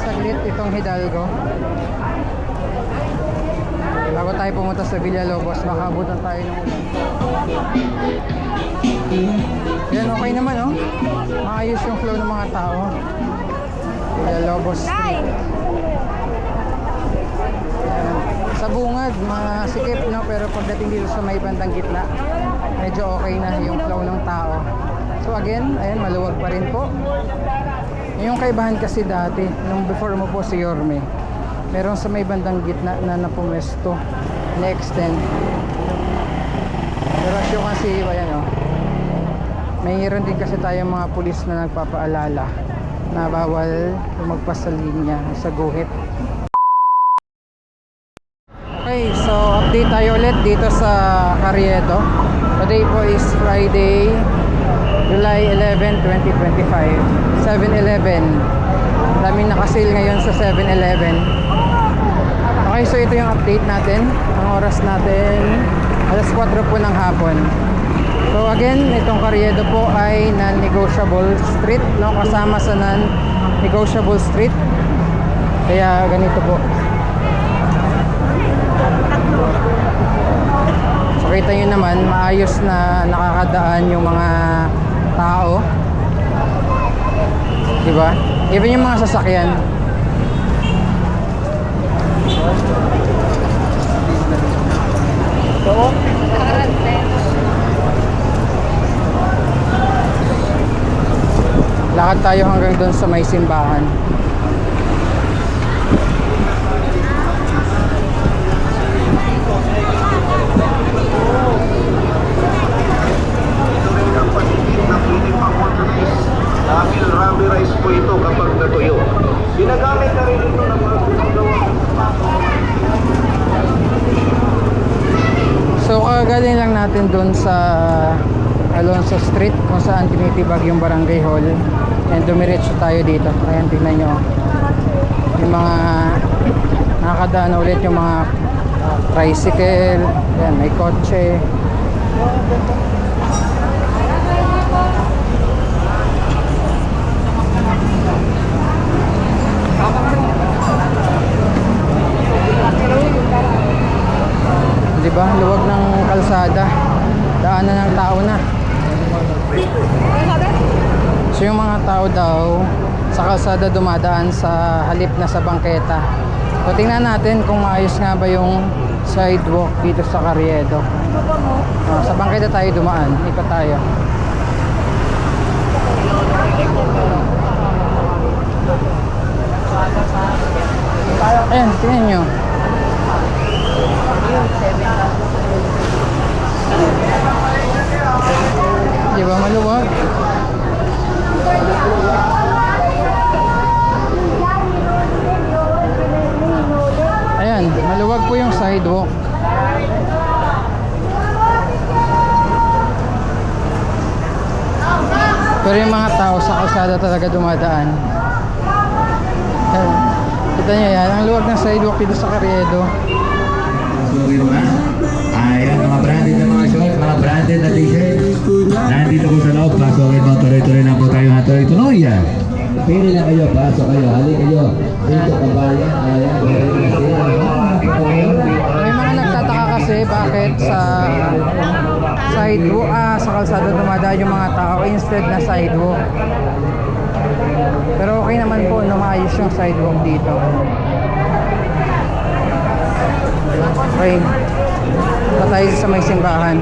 saglit itong Hidalgo. Bago tayo pumunta sa Villalobos, makaabutan tayo ng ulan. Yan, okay naman, oh. Maayos yung flow ng mga tao. Villalobos Street. Sa bungad, masikip, no? Pero pagdating dito sa may bandang gitna, medyo okay na yung flow ng tao. So again, ayan, maluwag pa rin po. Yung kaibahan kasi dati, nung before mo po si Yorme, meron sa may bandang gitna na napumesto, na-extend. Pero as yung kasi, ayan o, mayroon din kasi tayong mga pulis na nagpapaalala na bawal lumagpas sa linya sa guhit. Okay, so update tayo ulit dito sa Carriedo. Today po is Friday, July 11, 2025. 7-Eleven. Daming nakasale ngayon sa 7-Eleven. Okay, so ito yung update natin. Ang oras natin, alas 4 po ng hapon. So again, itong Carriedo po ay non-negotiable street, no? Kasama sa non-negotiable street. Kaya ganito po. So kita nyo naman, maayos na nakakadaan yung mga tao. Diba? Even yung mga sasakyan. Lakad tayo hanggang doon sa may simbahan. Dahil rami rice po ito kapag natuyo. Ginagamit na rin ito ng mga So kagaling lang natin doon sa Alonso Street kung saan tinitibag yung barangay hall. And dumiretso tayo dito. Ayan tingnan nyo. Yung mga nakakadaan na ulit yung mga tricycle. Ayan may kotse ba luwag ng kalsada. Daanan ng tao na. So yung mga tao daw sa kalsada dumadaan sa halip na sa bangketa. So tingnan natin kung maayos nga ba yung sidewalk dito sa Carriedo. Ah, sa bangketa tayo dumaan. Ikot tayo. Ayan tingnan nyo Di ba maluwag? Ayan, maluwag po. Pero yung mga tao sa kalsada talaga dumadaan. Kita nyo yan, ang luwag ng sidewalk dito sa Carriedo. Sorry naman. Ayan, mga branded na mga short, mga branded na t-shirt. Nandito po sa loob, pasokin mo, tuloy-tuloy na po tayo ha, tuloy-tuloy. Pili na kayo, pasok kayo, halik kayo. Dito, kabayan, ayan, May mga nagtataka kasi bakit sa sidewalk, ah, sa kalsada dumadaan yung mga tao instead na sidewalk. Pero okay naman po na maayos yung sidewalk dito. Okay. Punta tayo sa may simbahan.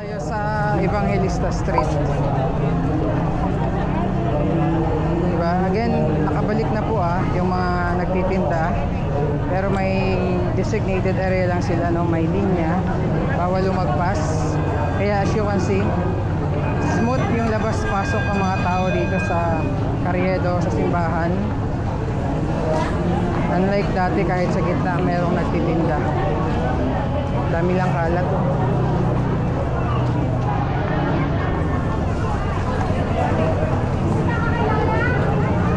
tayo sa Evangelista Street. Diba? Again, nakabalik na po ah, yung mga nagtitinda. Pero may designated area lang sila, no? May linya. Bawal lumagpas. Kaya as you can see, smooth yung labas-pasok ng mga tao dito sa Carriedo, sa simbahan. Unlike dati, kahit sa gitna, merong nagtitinda. Dami lang kalat. oh.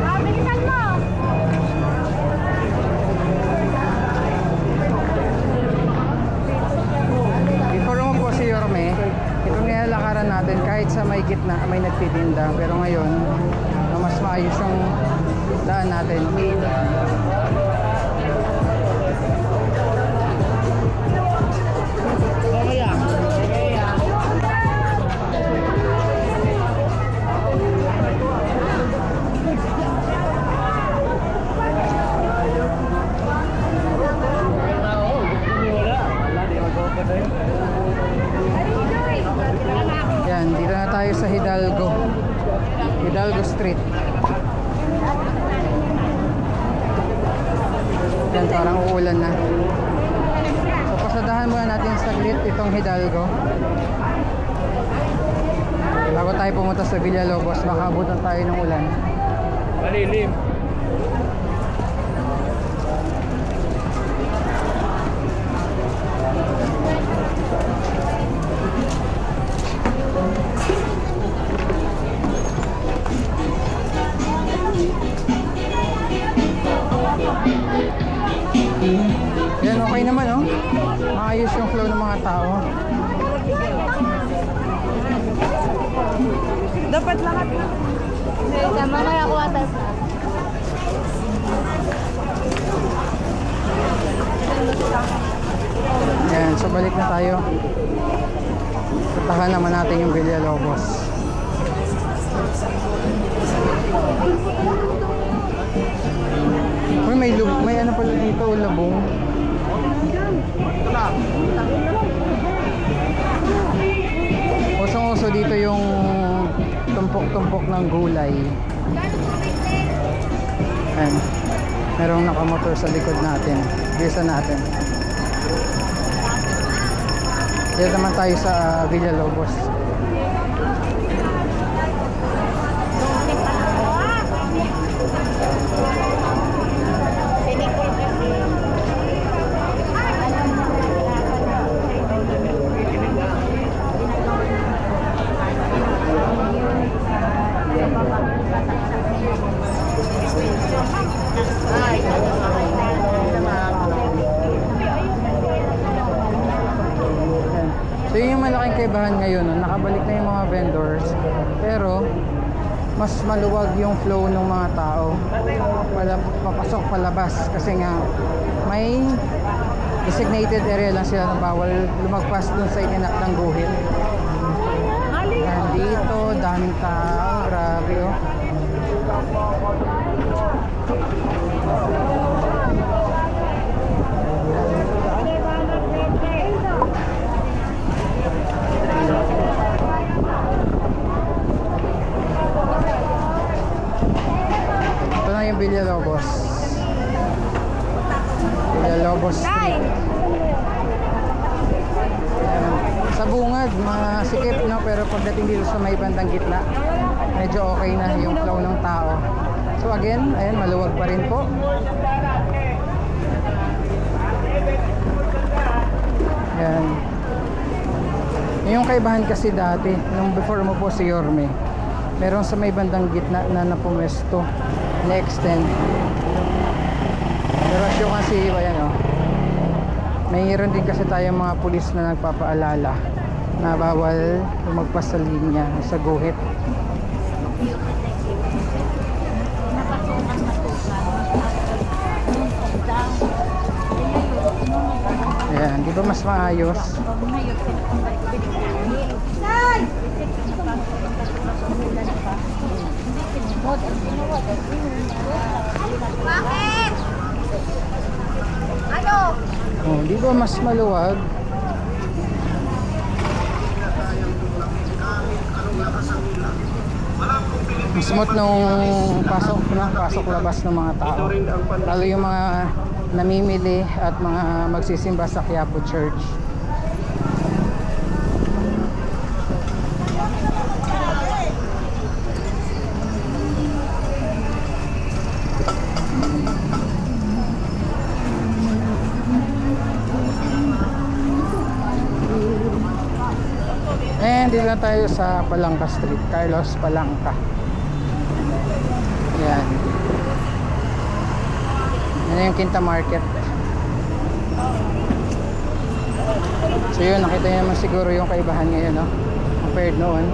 Ah, bilisan mo! Before mo po si Yorme, itong nilalakaran natin kahit sa may gitna may nagtitinda. Pero ngayon, mas maayos yung daan natin. Hidalgo Street. Yan, parang uulan na. So, pasadahan muna natin saglit itong Hidalgo. Bago tayo pumunta sa Villalobos, baka abutan tayo ng ulan. Malilim. Yan, okay naman, oh. Maayos yung flow ng mga tao. Dapat lahat na. Sa mamaya ko atas na. Yan, so balik na tayo. Puntahan naman natin yung Villalobos. Uy, may, lub may ano pala dito, labong. Usong-uso dito yung tumpok-tumpok ng gulay. Ayan. Merong nakamotor sa likod natin. Bisa natin. Dito naman tayo sa uh, Villalobos. Kaibahan ngayon, no? nakabalik na yung mga vendors, pero mas maluwag yung flow ng mga tao. Pala, papasok, palabas, kasi nga may designated area lang sila na bawal lumagpas dun sa itinap ng guhit. Dito, daming tao, grabe oh. Villalobos. Villalobos Street. Ayan. Sa bungad, masikip no, pero pagdating dito sa may bandang gitna, medyo okay na yung flow ng tao. So again, ayan, maluwag pa rin po. Ayan. Yung kaibahan kasi dati, nung before mo po si Yorme, meron sa may bandang gitna na napumesto, as you can see, ayan o, mayroon din kasi tayong mga pulis na nagpapaalala na bawal lumagpas sa linya sa guhit. Ayan, di ba mas maayos? Bakit? Ano? Oh, di ba mas maluwag? Smooth nung pasok na pasok labas ng mga tao. Lalo yung mga namimili at mga magsisimba sa Quiapo Church. Sa Palangka Street, Carlos Palangka. Yan. Yan yung Quinta Market. So yun, nakita niyo naman siguro yung kaibahan ngayon, no? Compared noon.